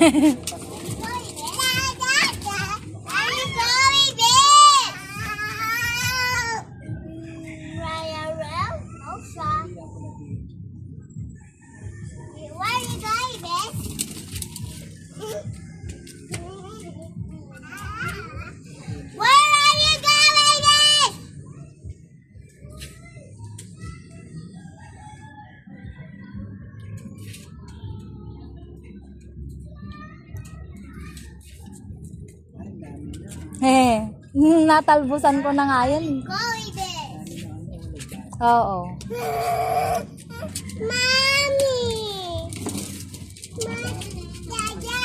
嘿 嘿 Eh, natalbusan ko na nga miss. Oo. Mommy! Dada!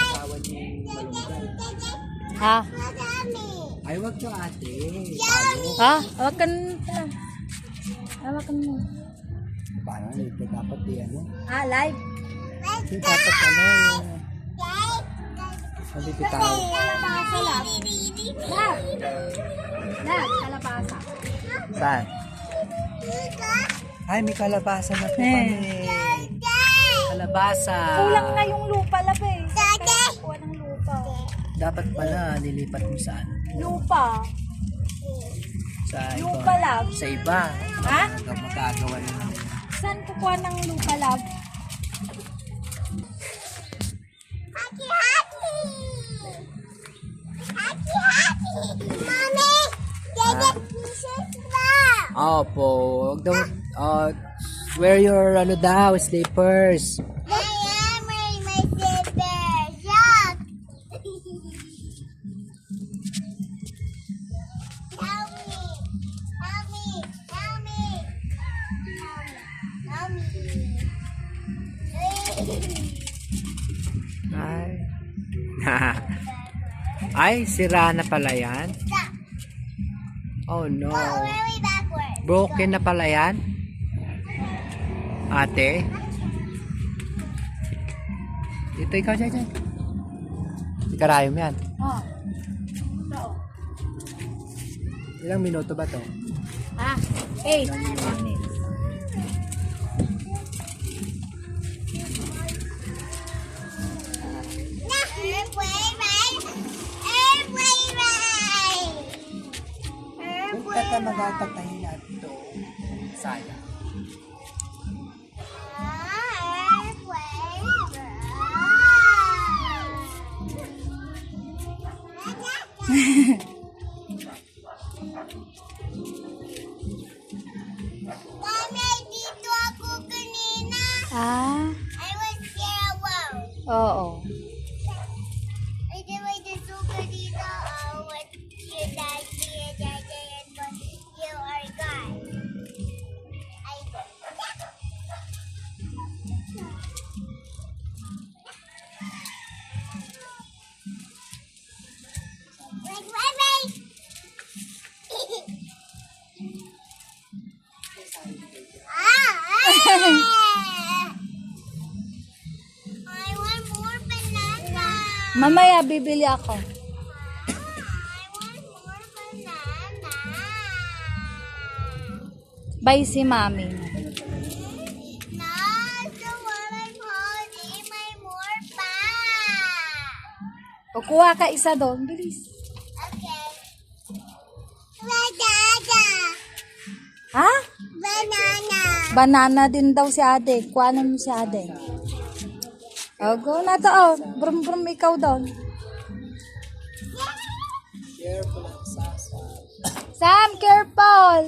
Ha? Ay, wag to ate. Ha? Wag kan... Wag kan mo. Paano nito? Dapat di ano? Ah, live. Let's Yung go! dapat ano Hindi bitaw. Kalabasa lang. Lag. Lag, kalabasa. Saan? Ay, may kalabasa na po Eh. kami. Kalabasa. Kulang nga yung lupa, lab eh. Dada! Kuha ng lupa. Dapat pala nilipat mo sa ano? Lupa. Sa iba. Lupa lab. Sa iba. Ha? Magagawa ng Saan kukuha ng lupa, lab? Mommy! Dada, pieces ba? Opo. Huwag daw, uh, wear your ano daw, slippers. I am wearing my slippers. Yuck! Help me! Help me! Help me! Help me! Help me! Ay. Ay, sira na pala yan. Oh no. Broken na pala yan. Ate. Dito ikaw dyan dyan. Ikarayom yan. Oh. Ito. Ilang minuto ba to? Ah, 8. Kata magatatay na ito, sayang. Ah! Mami, dito ako kanina. Ah, I was scared wow. oo. Mamaya bibili ako. Bye si mami. Kukuha ka isa doon. Bilis. Okay. Banana. Ha? Banana. Banana din daw si Ade. Kuhanan mo si Ade. Oh, go na to. Oh. Brum brum ikaw doon. Careful ang sasa. Sam, careful!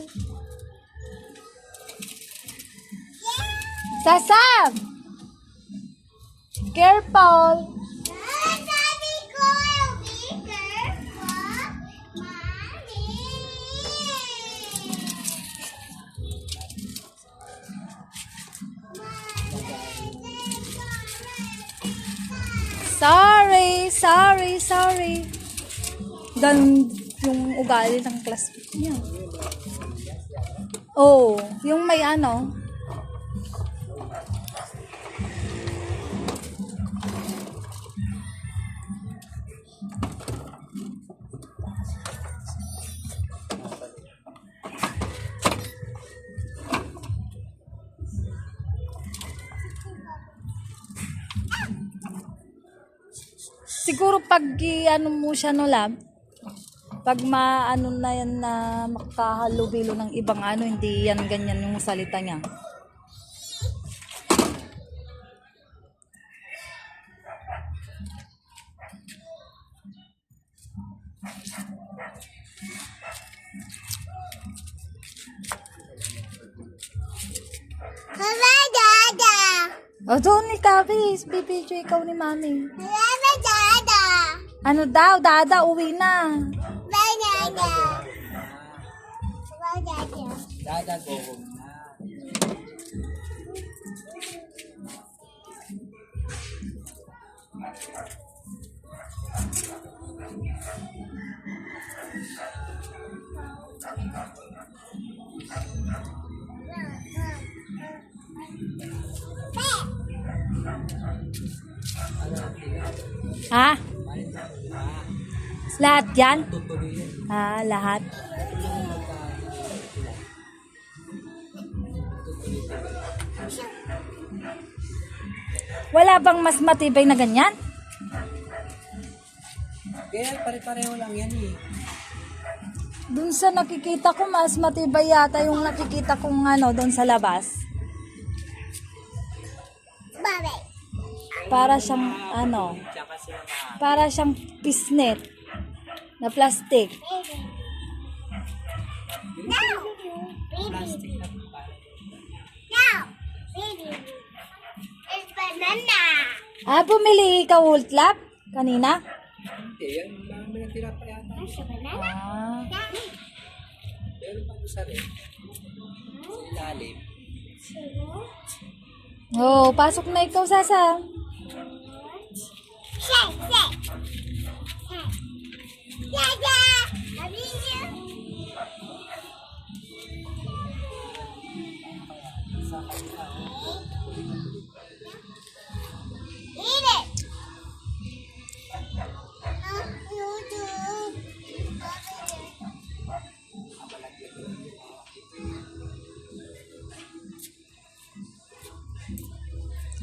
Sa Sam! Careful! Sorry, sorry, sorry. Gan yung ugali ng classmate niya. Oh, yung may ano. Siguro pag ano mo siya no lab, pag maano na yan na makahalubilo ng ibang ano, hindi yan ganyan yung salita niya. Hello, Dada. O doon ni Kabis, bibidyo ikaw ni Mami. Hello. Ano daw, dada, uwi na. Banana. Hello, Dada. Dada, go home na. Ha? Lahat yan? Ah, lahat. Wala bang mas matibay na ganyan? Kaya pare-pareho lang yan eh. Dun sa nakikita ko, mas matibay yata yung nakikita kong ano, doon sa labas. Bye. Para siyang, ano, para siyang pisnet na plastic. Now. Baby. It's banana. Ah, bumili ka Wool Clap kanina? Hindi, yan pa yata. Banana. Ah. Meron pa isa rin. Sa ilalim. Oh, pasok na ikaw, Sasa. Shake, shake. Shake. Dada. I need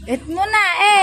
you.